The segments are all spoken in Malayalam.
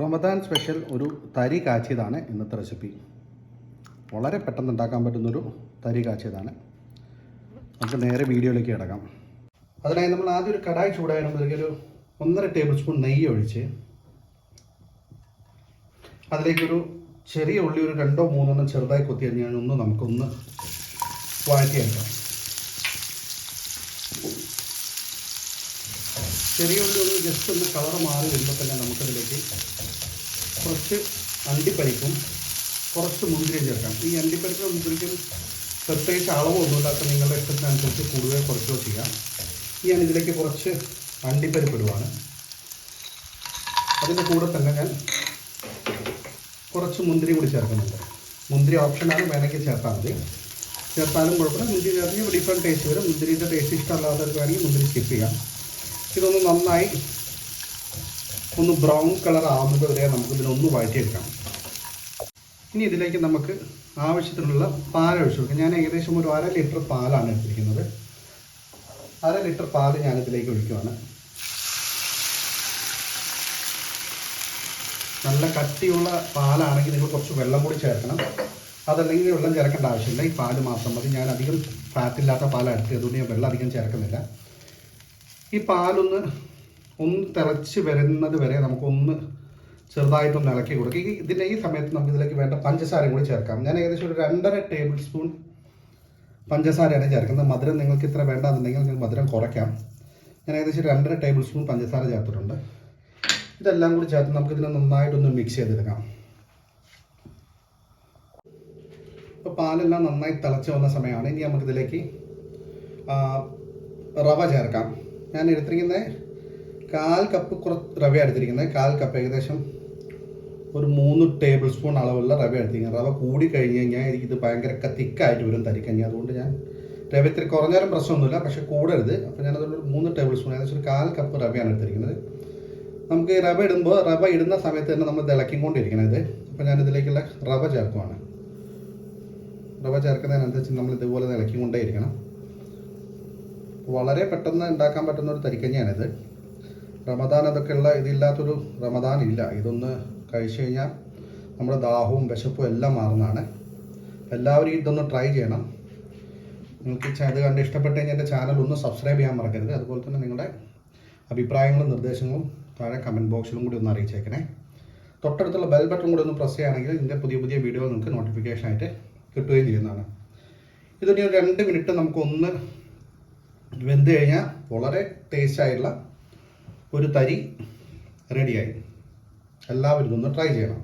റമദാൻ സ്പെഷ്യൽ ഒരു തരി കാച്ചിയതാണ് ഇന്നത്തെ റെസിപ്പി. വളരെ പെട്ടെന്ന് ഉണ്ടാക്കാൻ പറ്റുന്നൊരു തരി കാച്ചിയതാണ്. നമുക്ക് നേരെ വീഡിയോയിലേക്ക് കിടക്കാം. അതിനായി നമ്മൾ ആദ്യം ഒരു കടായി ചൂടായിരുന്നതിലേക്ക് ഒരു ഒന്നര ടേബിൾ സ്പൂൺ നെയ്യ് ഒഴിച്ച് അതിലേക്കൊരു ചെറിയ ഉള്ളി ഒരു രണ്ടോ മൂന്നോ ചെറുതായി കൊത്തി കഴിഞ്ഞാൽ ഒന്ന് നമുക്കൊന്ന് വഴറ്റിയെടുക്കാം. ചെറിയ ഉള്ളി ഒന്ന് ജസ്റ്റ് ഒന്ന് കളർ മാറി വരുമ്പോൾ തന്നെ നമുക്കതിലേക്ക് കുറച്ച് അണ്ടിപ്പരിപ്പും കുറച്ച് മുന്തിരിയും ചേർക്കാം. ഈ അണ്ടിപ്പരിപ്പും മുന്തിരിക്കും പ്രത്യേകിച്ച് അളവൊന്നുമില്ലാത്ത നിങ്ങളുടെ ഇഷ്ടത്തിനനുസരിച്ച് കൂടുതൽ കുറച്ചോ ചെയ്യാം. ഞാൻ ഇതിലേക്ക് കുറച്ച് അണ്ടിപ്പരിപ്പ് ഇടുവാണ്. അതിന്റെ കൂടെ തന്നെ ഞാൻ കുറച്ച് മുന്തിരി കൂടി ചേർക്കുന്നുണ്ട്. മുന്തിരി ഓപ്ഷനാണ് വേണമെങ്കിൽ ചേർത്താൽ മതി. ചേർത്താലും കുഴപ്പമില്ല. മുന്തിരി ചേർത്ത് ഡിഫറെന്റ് ടേസ്റ്റ് വരും. മുന്തിരിന്റെ ടേസ്റ്റ് ഇഷ്ടമല്ലാത്തവർക്ക് വേണമെങ്കിൽ മുന്തിരി സ്കിപ്പ് ചെയ്യാം. ഇതൊന്ന് നന്നായി ഒന്ന് ബ്രൗൺ കളർ ആവുന്നത് വരെ നമുക്ക് ഇതിനൊന്ന് വഴറ്റിയെടുക്കാം. ഇനി ഇതിലേക്ക് നമുക്ക് ആവശ്യത്തിനുള്ള പാൽ ഒഴിച്ചു കൊടുക്കാം. ഞാൻ ഏകദേശം ഒരു അര ലിറ്റർ പാലാണ് എടുത്തിരിക്കുന്നത്. അര ലിറ്റർ പാൽ ഞാൻ ഇതിലേക്ക് ഒഴിക്കുവാണ്. നല്ല കട്ടിയുള്ള പാലാണെങ്കിൽ നിങ്ങൾ കുറച്ച് വെള്ളം കൂടി ചേർക്കണം. അതല്ലെങ്കിൽ വെള്ളം ചേർക്കേണ്ട ആവശ്യമില്ല. ഈ പാൽ മാത്രം മതി. ഞാൻ അധികം ഫാറ്റില്ലാത്ത പാലാണ് എടുത്തത്. അതുകൊണ്ട് ഞാൻ വെള്ളം അധികം ചേർക്കുന്നില്ല. ഈ പാലൊന്ന് ഒന്ന് തിളച്ച് വരുന്നത് വരെ നമുക്കൊന്ന് ചെറുതായിട്ടൊന്ന് ഇളക്കി കൊടുക്കുക ഇതിന്റെ ഈ സമയത്ത് നമുക്ക് ഇതിലേക്ക് വേണ്ട പഞ്ചസാരയും കൂടി ചേർക്കാം. ഞാൻ ഏകദേശം ഒരു രണ്ടര ടേബിൾ സ്പൂൺ പഞ്ചസാരയാണ് ചേർക്കുന്നത്. മധുരം നിങ്ങൾക്ക് ഇത്ര വേണ്ടെന്നുണ്ടെങ്കിൽ നിങ്ങൾ മധുരം കുറയ്ക്കാം. ഞാൻ ഏകദേശം രണ്ടര ടേബിൾ സ്പൂൺ പഞ്ചസാര ചേർത്തിട്ടുണ്ട്. ഇതെല്ലാം കൂടി ചേർത്ത് നമുക്ക് ഇതിനെ നന്നായിട്ടൊന്ന് മിക്സ് ചെയ്തെടുക്കാം. ഇപ്പോൾ പാലെല്ലാം നന്നായി തിളച്ച് വന്ന സമയമാണ്. ഇനി നമുക്കിതിലേക്ക് റവ ചേർക്കാം. ഞാൻ എടുത്തിരിക്കുന്നത് കാൽ കപ്പ് കുറച്ച് റവ എടുത്തിരിക്കുന്നത്. കാൽ കപ്പ് ഏകദേശം ഒരു മൂന്ന് ടേബിൾ സ്പൂൺ അളവുള്ള റവ എടുത്തിരിക്കുന്നത്. റവ കൂടി കഴിഞ്ഞ് കഴിഞ്ഞാൽ ഇത് ഭയങ്കര തിക്കായിട്ട് വരും തരിക്കഞ്ഞി അതുകൊണ്ട് ഞാൻ റവ ഇത്തിരി കുറഞ്ഞാലും പ്രശ്നമൊന്നുമില്ല പക്ഷേ കൂടരുത്. അപ്പോൾ ഞാനതൊരു മൂന്ന് ടേബിൾ സ്പൂൺ ഏകദേശം ഒരു കാൽ കപ്പ് റവയാണ് എടുത്തിരിക്കുന്നത്. നമുക്ക് റവ ഇടുമ്പോൾ റവ ഇടുന്ന സമയത്ത് തന്നെ നമ്മൾ തിളക്കിക്കൊണ്ടിരിക്കണം ഇത്. അപ്പോൾ ഞാനിതിലേക്കുള്ള റവ ചേർക്കുവാണ്. റവ ചേർക്കുന്നതിനനുസരിച്ച് നമ്മൾ ഇതുപോലെ ഇളക്കിക്കൊണ്ടേ ഇരിക്കണം വളരെ പെട്ടെന്ന് ഉണ്ടാക്കാൻ പറ്റുന്ന ഒരു തരിക്കഞ്ഞാണിത്. റമദാൻ അതൊക്കെയുള്ള ഇതില്ലാത്തൊരു റമദാൻ ഇല്ല. ഇതൊന്ന് കഴിച്ചു കഴിഞ്ഞാൽ നമ്മുടെ ദാഹവും വിശപ്പും എല്ലാം മാറുന്നതാണ്. എല്ലാവരും ഇതൊന്ന് ട്രൈ ചെയ്യണം. നിങ്ങൾക്ക് ഇത് കണ്ട് ഇഷ്ടപ്പെട്ട് കഴിഞ്ഞാൽ എന്റെ ചാനൽ ഒന്ന് സബ്സ്ക്രൈബ് ചെയ്യാൻ മറക്കരുത്. അതുപോലെ തന്നെ നിങ്ങളുടെ അഭിപ്രായങ്ങളും നിർദ്ദേശങ്ങളും താഴെ കമന്റ് ബോക്സിലും കൂടി ഒന്ന് അറിയിച്ചേക്കണേ. തൊട്ടടുത്തുള്ള ബെൽ ബട്ടൺ കൂടി ഒന്ന് പ്രസ് ചെയ്യുകയാണെങ്കിൽ ഇതിന്റെ പുതിയ പുതിയ വീഡിയോ നിങ്ങൾക്ക് നോട്ടിഫിക്കേഷൻ ആയിട്ട് കിട്ടുകയും ചെയ്യുന്നതാണ്. ഇതിന് രണ്ട് മിനിറ്റ് നമുക്കൊന്ന് വെന്ത് കഴിഞ്ഞാൽ വളരെ ടേസ്റ്റ് ആയിട്ടുള്ള ഒരു തരി റെഡിയായി എല്ലാവരും ഒന്ന് ട്രൈ ചെയ്യണം.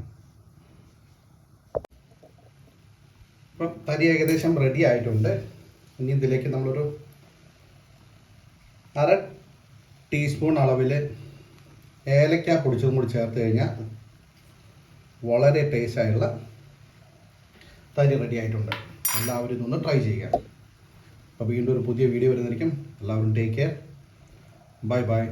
അപ്പം തരി ഏകദേശം റെഡി ആയിട്ടുണ്ട്. ഇനി ഇതിലേക്ക് നമ്മളൊരു അര ടീസ്പൂൺ അളവിൽ ഏലക്ക പൊടിച്ചതും കൂടി ചേർത്ത് കഴിഞ്ഞാൽ വളരെ ടേസ്റ്റ് ആയിട്ടുള്ള തരി റെഡി ആയിട്ടുണ്ട്. എല്ലാവരും ഇതൊന്ന് ട്രൈ ചെയ്യുക. അപ്പോൾ വീണ്ടും ഒരു പുതിയ വീഡിയോ വരുന്നതായിരിക്കും. എല്ലാവരും ടേക്ക് കെയർ ബൈ ബൈ